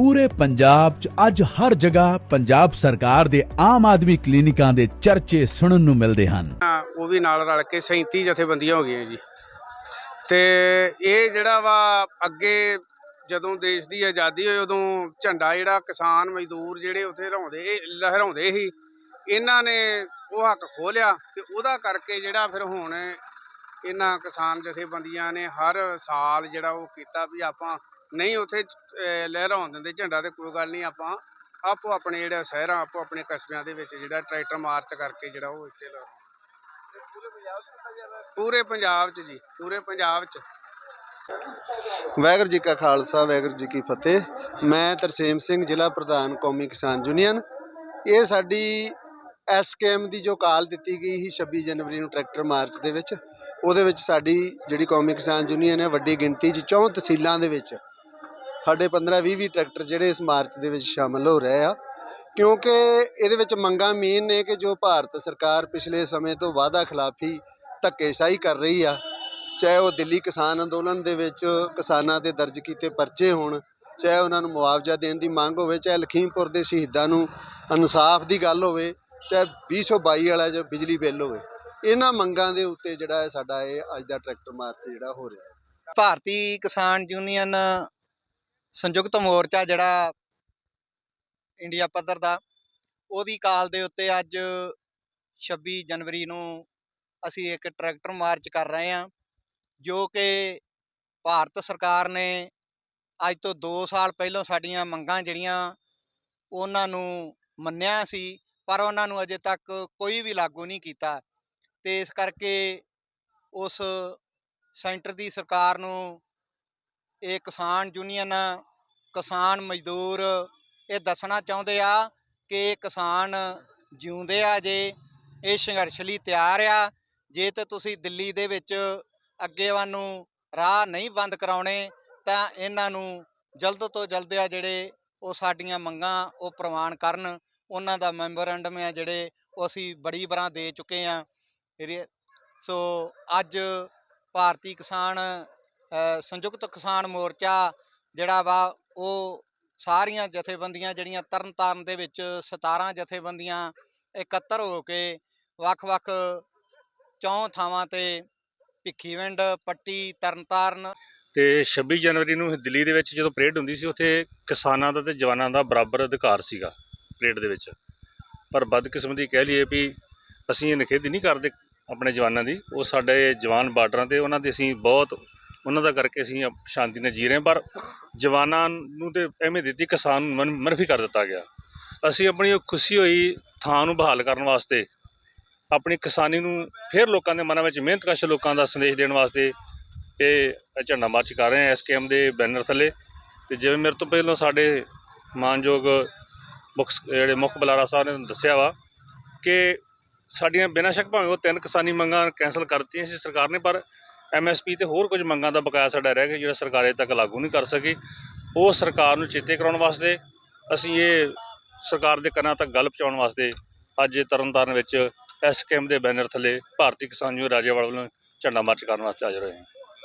ਪੂਰੇ ਪੰਜਾਬ 'ਚ ਅੱਜ ਹਰ ਜਗ੍ਹਾ ਪੰਜਾਬ ਸਰਕਾਰ ਦੇ ਆਮ ਆਦਮੀ ਕਲੀਨਿਕਾਂ ਦੇ ਚਰਚੇ ਸੁਣਨ ਨੂੰ ਮਿਲਦੇ ਹਨ। ਉਹ ਵੀ ਨਾਲ ਰਲ ਕੇ 37 ਜਥੇਬੰਦੀਆਂ ਹੋ ਗਈਆਂ ਜੀ। ਤੇ ਇਹ ਜਿਹੜਾ ਵਾ ਅੱਗੇ ਜਦੋਂ ਦੇਸ਼ ਦੀ ਆਜ਼ਾਦੀ ਹੋਈ, ਉਦੋਂ ਝੰਡਾ ਜਿਹੜਾ ਕਿਸਾਨ ਮਜ਼ਦੂਰ ਜਿਹੜੇ ਉੱਥੇ ਲਹਿਰਾਉਂਦੇ ਲਹਿਰਾਉਂਦੇ ਸੀ, ਇਹਨਾਂ ਨੇ ਉਹ ਹੱਕ ਖੋਲਿਆ ਤੇ ਉਹਦਾ ਕਰਕੇ ਜਿਹੜਾ ਫਿਰ ਹੁਣ ਇਹਨਾਂ ਕਿਸਾਨ ਜਥੇਬੰਦੀਆਂ ਨੇ ਹਰ ਸਾਲ ਜਿਹੜਾ ਉਹ ਕੀਤਾ ਵੀ ਆਪਾਂ ਨਹੀਂ ਉੱਥੇ ਅਹ, ਲਹਿਰਾਉਣ ਦਿੰਦੇ ਝੰਡਾ ਤੇ ਕੋਈ ਗੱਲ ਨਹੀਂ ਆਪਾਂ ਆਪੋ ਆਪਣੇ ਜਿਹੜਾ ਸ਼ਹਿਰਾਂ ਆਪੋ ਆਪਣੇ ਕਸਬਿਆਂ ਦੇ ਵਿੱਚ ਜਿਹੜਾ ਟਰੈਕਟਰ ਮਾਰਚ ਕਰਕੇ ਜਿਹੜਾ ਉਹ ਇੱਥੇ ਲਾ ਪੂਰੇ ਪੰਜਾਬ 'ਚ ਜੀ ਪੂਰੇ ਪੰਜਾਬ 'ਚ। ਵਾਹਿਗੁਰੂ ਜੀ ਕਾ ਖਾਲਸਾ ਵਾਹਿਗੁਰੂ ਜੀ ਕੀ ਫਤਿਹ। ਮੈਂ ਤਰਸੇਮ ਸਿੰਘ ਜ਼ਿਲ੍ਹਾ ਪ੍ਰਧਾਨ ਕੌਮੀ ਕਿਸਾਨ ਯੂਨੀਅਨ। ਇਹ ਸਾਡੀ ਐਸਕੇਐਮ ਦੀ ਜੋ ਕਾਲ ਦਿੱਤੀ ਗਈ ਸੀ 26 ਜਨਵਰੀ ਨੂੰ ਟਰੈਕਟਰ ਮਾਰਚ ਦੇ ਵਿੱਚ ਉਹਦੇ ਵਿੱਚ ਸਾਡੀ ਜਿਹੜੀ ਕੌਮੀ ਕਿਸਾਨ ਯੂਨੀਅਨ ਹੈ ਵੱਡੀ ਗਿਣਤੀ 'ਚ ਚੌਂ ਤਹਿਸੀਲਾਂ ਦੇ ਵਿੱਚ ਸਾਡੇ 15 20 20 ਟਰੈਕਟਰ ਜਿਹੜੇ ਇਸ ਮਾਰਚ ਦੇ ਵਿੱਚ ਸ਼ਾਮਲ ਹੋ ਰਹੇ ਆ। ਕਿਉਂਕਿ ਇਹਦੇ ਵਿੱਚ ਮੰਗਾਂ ਮੇਨ ਨੇ ਕਿ ਜੋ ਭਾਰਤ ਸਰਕਾਰ ਪਿਛਲੇ ਸਮੇਂ ਤੋਂ ਵਾਅਦਾ ਖਿਲਾਫੀ ਧੱਕੇਸ਼ਾਹੀ ਕਰ ਰਹੀ ਆ, ਚਾਹੇ ਉਹ ਦਿੱਲੀ ਕਿਸਾਨ ਅੰਦੋਲਨ ਦੇ ਵਿੱਚ ਕਿਸਾਨਾਂ ਦੇ ਦਰਜ ਕੀਤੇ ਪਰਚੇ ਹੋਣ, ਚਾਹੇ ਉਹਨਾਂ ਨੂੰ ਮੁਆਵਜ਼ਾ ਦੇਣ ਦੀ ਮੰਗ ਹੋਵੇ, ਚਾਹੇ ਲਖੀਮਪੁਰ ਦੇ ਸ਼ਹੀਦਾਂ ਨੂੰ ਇਨਸਾਫ ਦੀ ਗੱਲ ਹੋਵੇ, ਚਾਹੇ 2022 ਵਾਲਾ ਜੋ ਬਿਜਲੀ ਬਿੱਲ ਹੋਵੇ। ਇਹਨਾਂ ਮੰਗਾਂ ਦੇ ਉੱਤੇ ਜਿਹੜਾ ਹੈ ਸਾਡਾ ਇਹ ਅੱਜ ਦਾ ਟਰੈਕਟਰ ਮਾਰਚ ਜਿਹੜਾ ਹੋ ਰਿਹਾ। ਹੈ ਭਾਰਤੀ ਕਿਸਾਨ ਯੂਨੀਅਨ ਸੰਯੁਕਤ ਮੋਰਚਾ ਜਿਹੜਾ ਇੰਡੀਆ ਪੱਧਰ ਦਾ, ਉਹਦੀ ਕਾਲ ਦੇ ਉੱਤੇ ਅੱਜ 26 ਜਨਵਰੀ ਨੂੰ ਅਸੀਂ ਇੱਕ ਟਰੈਕਟਰ ਮਾਰਚ ਕਰ ਰਹੇ ਹਾਂ, ਜੋ ਕਿ ਭਾਰਤ ਸਰਕਾਰ ਨੇ ਅੱਜ ਤੋਂ 2 ਸਾਲ ਪਹਿਲਾਂ ਸਾਡੀਆਂ ਮੰਗਾਂ ਜਿਹੜੀਆਂ ਉਹਨਾਂ ਨੂੰ ਮੰਨਿਆ ਸੀ, ਪਰ ਉਹਨਾਂ ਨੂੰ ਅਜੇ ਤੱਕ ਕੋਈ ਵੀ ਲਾਗੂ ਨਹੀਂ ਕੀਤਾ ਤੇ ਇਸ ਕਰਕੇ ਉਸ ਸੈਂਟਰ ਦੀ ਸਰਕਾਰ ਨੂੰ ਇਹ ਕਿਸਾਨ ਯੂਨੀਅਨ, ਕਿਸਾਨ ਮਜ਼ਦੂਰ ਇਹ ਦੱਸਣਾ ਚਾਹੁੰਦੇ ਆ ਕਿ ਕਿਸਾਨ ਜਿਉਂਦੇ ਆ ਜੇ, ਇਹ ਸੰਘਰਸ਼ ਲਈ ਤਿਆਰ ਆ, ਜੇ ਤੇ ਤੁਸੀਂ ਦਿੱਲੀ ਦੇ ਵਿੱਚ ਅੱਗੇ ਵੱਲ ਨੂੰ ਰਾਹ ਨਹੀਂ ਬੰਦ ਕਰਾਉਣੇ, ਤਾਂ ਇਹਨਾਂ ਨੂੰ ਜਲਦ ਤੋਂ ਜਲਦ ਆ ਜਿਹੜੇ ਉਹ ਸਾਡੀਆਂ ਮੰਗਾਂ ਉਹ ਪ੍ਰਵਾਨ ਕਰਨ, ਉਹਨਾਂ ਦਾ ਮੈਮੋਰੈਂਡਮ ਆ ਜਿਹੜੇ ਉਹ ਅਸੀਂ ਬੜੀ ਵਾਰਾਂ ਦੇ ਚੁੱਕੇ ਆ। ਸੋ ਅੱਜ ਭਾਰਤੀ ਕਿਸਾਨ ਸੰਯੁਕਤ ਕਿਸਾਨ ਮੋਰਚਾ ਜਿਹੜਾ ਵਾ, ਉਹ ਸਾਰੀਆਂ ਜਥੇਬੰਦੀਆਂ ਜਿਹੜੀਆਂ ਤਰਨਤਾਰਨ ਦੇ ਵਿੱਚ 17 ਜਥੇਬੰਦੀਆਂ ਇਕੱਤਰ ਹੋ ਕੇ ਵੱਖ-ਵੱਖ ਚੌਂ ਥਾਵਾਂ ਤੇ ਭਿੱਖੀਵਿੰਡ, ਪੱਟੀ, ਤਰਨਤਾਰਨ ਤੇ 26 ਜਨਵਰੀ ਨੂੰ ਦਿੱਲੀ ਦੇ ਵਿੱਚ ਜਦੋਂ ਪਰੇਡ ਹੁੰਦੀ ਸੀ, ਉੱਥੇ ਕਿਸਾਨਾਂ ਦਾ ਤੇ ਜਵਾਨਾਂ ਦਾ ਬਰਾਬਰ ਅਧਿਕਾਰ ਸੀਗਾ ਪਰੇਡ ਦੇ ਵਿੱਚ। ਪਰ ਬਦਕਿਸਮਤੀ ਕਹਿ ਲਈਏ ਵੀ ਅਸੀਂ ਇਹ ਨਿਖੇਧੀ ਨਹੀਂ ਕਰਦੇ ਆਪਣੇ ਜਵਾਨਾਂ ਦੀ। ਉਹ ਸਾਡੇ ਜਵਾਨ ਬਾਰਡਰਾਂ ਤੇ, ਉਹਨਾਂ ਦੇ ਅਸੀਂ ਬਹੁਤ ਉਹਨਾਂ ਦਾ ਕਰਕੇ ਅਸੀਂ ਸ਼ਾਂਤੀ ਨਾਲ ਜੀ ਰਹੇ ਹਾਂ। ਪਰ ਜਵਾਨਾਂ ਨੂੰ ਤੇ ਐਵੇਂ ਦਿੱਤੀ, ਕਿਸਾਨ ਨੂੰ ਮਨ- ਮਨਫੀ ਕਰ ਦਿੱਤਾ ਗਿਆ। ਅਸੀਂ ਆਪਣੀ ਉਹ ਖੁਸ਼ੀ ਹੋਈ ਥਾਂ ਨੂੰ ਬਹਾਲ ਕਰਨ ਵਾਸਤੇ, ਆਪਣੀ ਕਿਸਾਨੀ ਨੂੰ ਫਿਰ ਲੋਕਾਂ ਦੇ ਮਨਾਂ ਵਿੱਚ ਮਿਹਨਤਕਸ਼ ਲੋਕਾਂ ਦਾ ਸੰਦੇਸ਼ ਦੇਣ ਵਾਸਤੇ ਇਹ ਝੰਡਾ ਮਾਰਚ ਕਰ ਰਹੇ ਆ ਐਸਕੇਐਮ ਦੇ ਬੈਨਰ ਥੱਲੇ। ਤੇ ਜਿਵੇਂ ਮੇਰੇ ਤੋਂ ਪਹਿਲਾਂ ਸਾਡੇ ਮਾਨਯੋਗ ਮੁੱਖ ਸ- ਜਿਹੜੇ ਮੁੱਖ ਬੁਲਾਰਾ ਸਾਹਿਬ ਨੇ ਦੱਸਿਆ ਵਾ ਕਿ ਸਾਡੀਆਂ ਬਿਨਾਂ ਸ਼ੱਕ ਭਾਵੇਂ ਉਹ ਤਿੰਨ ਕਿਸਾਨੀ ਮੰਗਾਂ ਕੈਂਸਲ ਕਰਤੀਆਂ ਸੀ ਸਰਕਾਰ ਨੇ, ਪਰ ਐਮਐਸਪੀ ਤੇ ਹੋਰ ਕੁਝ ਮੰਗਾਂ ਦਾ ਬਕਾਇਆ ਸਾਡਾ ਰਹਿ ਗਿਆ ਜਿਹੜਾ ਸਰਕਾਰ ਅਜੇ ਤੱਕ ਲਾਗੂ ਨਹੀਂ ਕਰ ਸਕੀ। ਉਹ ਸਰਕਾਰ ਨੂੰ ਚੇਤੇ ਕਰਾਉਣ ਵਾਸਤੇ ਅਸੀਂ ਇਹ ਸਰਕਾਰ ਦੇ ਕੰਨਾਂ ਤੱਕ ਗੱਲ ਪਹੁੰਚਾਉਣ ਵਾਸਤੇ ਅੱਜ ਤਰਨਤਾਰਨ ਵਿੱਚ ਐਸਕੇਐਮ ਦੇ ਬੈਨਰ ਥੱਲੇ ਭਾਰਤੀ ਕਿਸਾਨ ਯੂਨੀਅਨ ਰਾਜੇਵਾਲ ਵੱਲੋਂ ਝੰਡਾ ਮਾਰਚ ਕਰਨ ਵਾਸਤੇ ਹਾਜ਼ਰ ਹੋਏ ਹਾਂ।